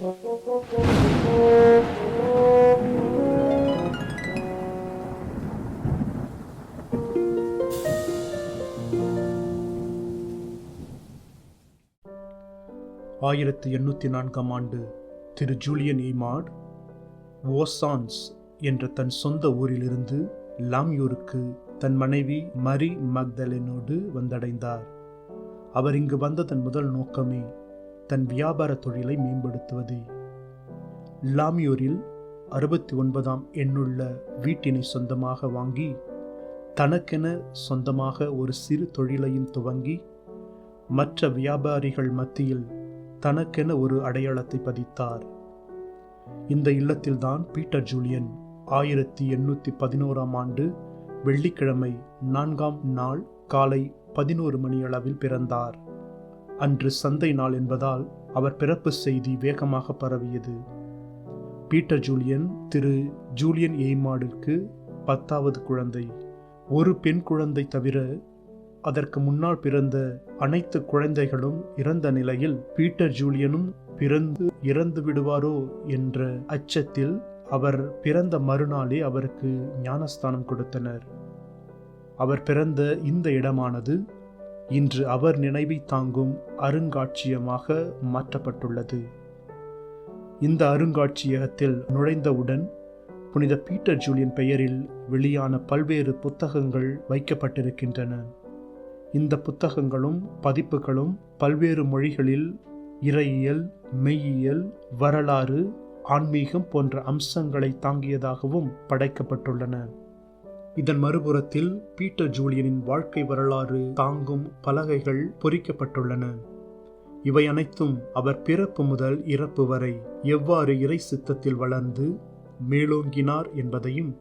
ஆயிரத்தி எண்ணூற்றி நான்காம் ஆண்டு திரு ஜூலியன் ஈமாட் ஓசான்ஸ் என்ற தன் சொந்த ஊரிலிருந்து லாம்யூருக்கு தன் மனைவி மரி மக்தலினோடு வந்தடைந்தார். அவர் இங்கு வந்ததன் முதல் நோக்கமே தன் வியாபார தொழிலை மேம்படுத்துவது. லாமியூரில் அறுபத்தி ஒன்பதாம் எண்ணுள்ள வீட்டினை சொந்தமாக வாங்கி தனக்கென சொந்தமாக ஒரு சிறு தொழிலையும் துவங்கி மற்ற வியாபாரிகள் மத்தியில் தனக்கென ஒரு அடையாளத்தை பதித்தார். இந்த இல்லத்தில்தான் பீட்டர் ஜூலியன் ஆயிரத்தி எண்ணூற்றி பதினோராம் ஆண்டு வெள்ளிக்கிழமை நான்காம் நாள் காலை பதினோரு மணியளவில் பிறந்தார். அன்று சந்தை நாள் என்பதால் அவர் பிறப்பு செய்தி வேகமாக பரவியது. பீட்டர் ஜூலியன் திரு ஜூலியன் எய்மாடிற்கு பத்தாவது குழந்தை. ஒரு பெண் குழந்தை தவிர அதற்கு முன்னால் பிறந்த அனைத்து குழந்தைகளும் இறந்த நிலையில் பீட்டர் ஜூலியனும் பிறந்து இறந்து விடுவாரோ என்ற அச்சத்தில் அவர் பிறந்த மறுநாளே அவருக்கு ஞானஸ்தானம் கொடுத்தனர். அவர் பிறந்த இந்த இடமானது இன்று அவர் நினைவை தாங்கும் அருங்காட்சியகமாக மாற்றப்பட்டுள்ளது. இந்த அருங்காட்சியகத்தில் நுழைந்தவுடன் புனித பீட்டர் ஜூலியன் பெயரில் வெளியான பல்வேறு புத்தகங்கள் வைக்கப்பட்டிருக்கின்றன. இந்த புத்தகங்களும் பதிப்புகளும் பல்வேறு மொழிகளில் இறையியல் மெய்யியல் வரலாறு ஆன்மீகம் போன்ற அம்சங்களை தாங்கியதாகவும் படைக்கப்பட்டுள்ளன. இதன் மறுபுறத்தில் பீட்டர் ஜூலியனின் வாழ்க்கை வரலாறு தாங்கும் பலகைகள் பொறிக்கப்பட்டுள்ளன. இவை அனைத்தும் அவர் பிறப்பு முதல் இறப்பு வரை எவ்வாறு இறை சித்தத்தில் வளர்ந்து மேலோங்கினார் என்பதையும்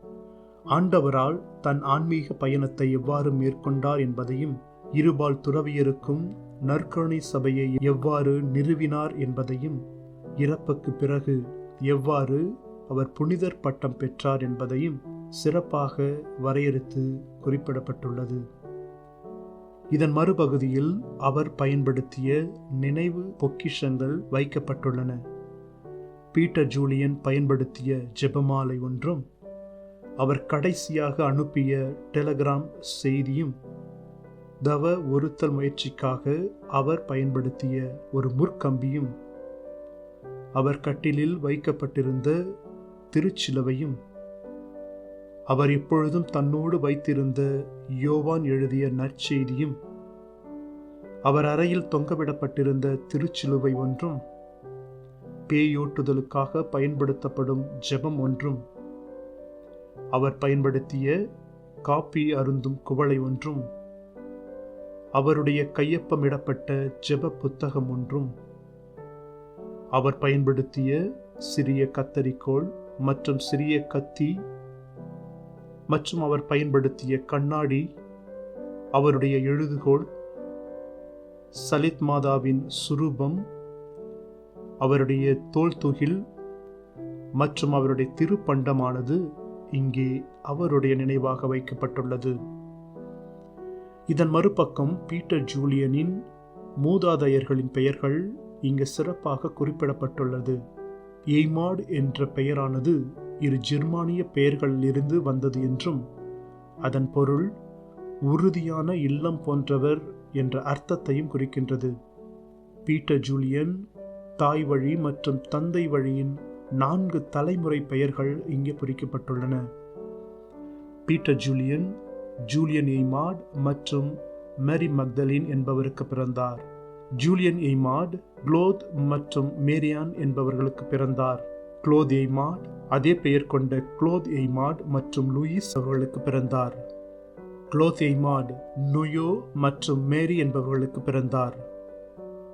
ஆண்டவரால் தன் ஆன்மீக பயணத்தை எவ்வாறு மேற்கொண்டார் என்பதையும் இருபால் துறவியருக்கும் நற்கருணை சபையை எவ்வாறு நிறுவினார் என்பதையும் இறப்புக்கு பிறகு எவ்வாறு அவர் புனிதர் பட்டம் பெற்றார் என்பதையும் சிறப்பாக வரையறுத்து குறிப்பிடப்பட்டுள்ளது. இதன் மறுபகுதியில் அவர் பயன்படுத்திய நினைவு பொக்கிஷங்கள் வைக்கப்பட்டுள்ளன. பீட்டர் ஜூலியன் பயன்படுத்திய ஜெபமாலை ஒன்றும் அவர் கடைசியாக அனுப்பிய டெலகிராம் செய்தியும் தவ ஒருத்தல் முயற்சிக்காக அவர் பயன்படுத்திய ஒரு முற்கம்பியும் அவர் கட்டிலில் வைக்கப்பட்டிருந்த திருச்சிலுவையும் அவர் எப்பொழுதும் தன்னோடு வைத்திருந்த யோவான் எழுதிய நற்செய்தியும் அவர் அறையில் தொங்கவிடப்பட்டிருந்த திருச்சிலுவை ஒன்றும் பேயோட்டுதலுக்காக பயன்படுத்தப்படும் ஜெபம் ஒன்றும் அவர் பயன்படுத்திய காப்பி அருந்தும் குவளை ஒன்றும் அவருடைய கையொப்பமிடப்பட்ட ஜெப புத்தகம் ஒன்றும் அவர் பயன்படுத்திய சிறிய கத்தரிக்கோள் மற்றும் சிறிய கத்தி மற்றும் அவர் பயன்படுத்திய கண்ணாடி அவருடைய எழுதுகோள் சலித் மாதாவின் சுரூபம் அவருடைய தோல் துகில் மற்றும் அவருடைய திருப்பண்டமானது இங்கே அவருடைய நினைவாக வைக்கப்பட்டுள்ளது. இதன் மறுபக்கம் பீட்டர் ஜூலியனின் மூதாதையர்களின் பெயர்கள் இங்கு சிறப்பாக குறிப்பிடப்பட்டுள்ளது. எய்மாட் என்ற பெயரானது இரு ஜெர்மானிய பெயர்களிலிருந்து வந்தது என்றும் அதன் பொருள் உறுதியான இல்லம் போன்றவர் என்ற அர்த்தத்தையும் குறிக்கின்றது. பீட்டர் ஜூலியன் தாய் வழி மற்றும் தந்தை வழியின் நான்கு தலைமுறை பெயர்கள் இங்கே பொறிக்கப்பட்டுள்ளன பீட்டர் ஜூலியன் ஜூலியன் எய்மாட் மற்றும் மேரி மக்தலின் என்பவருக்கு பிறந்தார். ஜூலியன் எய்மாட் குளோத் மற்றும் மேரியான் என்பவர்களுக்கு பிறந்தார். குளோத் எய்மாட் அதே பெயர் கொண்ட குளோத் எய்மாட் மற்றும் லூயிஸ் அவர்களுக்கு பிறந்தார். குளோத் எய்மாட் நுயோ மற்றும் மேரி என்பவர்களுக்கு பிறந்தார்.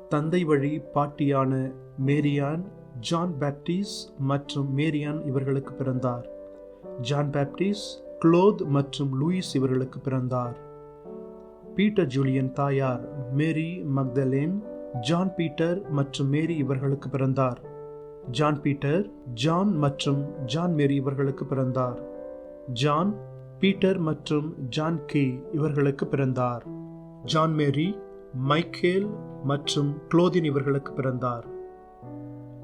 தந்தை வழி பாட்டியான மேரியான் ஜான் பேப்டிஸ் மற்றும் மேரியான் இவர்களுக்கு பிறந்தார். ஜான் பேப்டிஸ் குளோத் மற்றும் லூயிஸ் இவர்களுக்கு பிறந்தார். பீட்டர் ஜூலியன் தாயார் மேரி மக்தலேன் ஜான் பீட்டர் மற்றும் மேரி இவர்களுக்கு பிறந்தார். ஜான் பீட்டர் ஜான் மற்றும் ஜான் மேரி இவர்களுக்கு பிறந்தார். ஜான் பீட்டர் மற்றும் ஜான் கே இவர்களுக்கு பிறந்தார். ஜான் மேரி மைக்கேல் மற்றும் குளோதின் இவர்களுக்கு பிறந்தார்.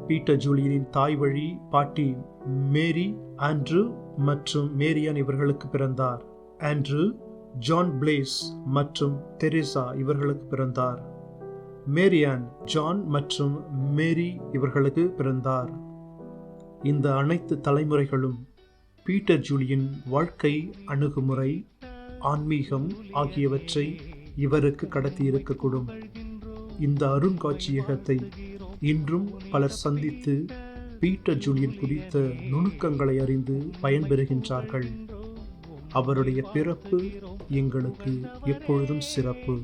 பீட்டர் ஜூலியனின் தாய் வழி பாட்டி மேரி ஆண்ட்ரூ மற்றும் மேரியான் இவர்களுக்கு பிறந்தார். ஆண்ட்ரூ ஜான் பிளேஸ் மற்றும் தெரேசா இவர்களுக்கு பிறந்தார். மேரியான் ஜான் மற்றும் மேரி இவர்களுக்கு பிறந்தார். இந்த அனைத்து தலைமுறைகளும் பீட்டர் ஜூலியின் வாழ்க்கை அணுகுமுறை ஆன்மீகம் ஆகியவற்றை இவருக்கு கடத்தி இருக்கக்கூடும் இந்த அருங்காட்சியகத்தை இன்றும் பலர் சந்தித்து பீட்டர் ஜூலியன் குறித்த நுணுக்கங்களை அறிந்து பயன்பெறுகின்றார்கள். அவருடைய பிறப்பு எங்களுக்கு எப்பொழுதும் சிறப்பு.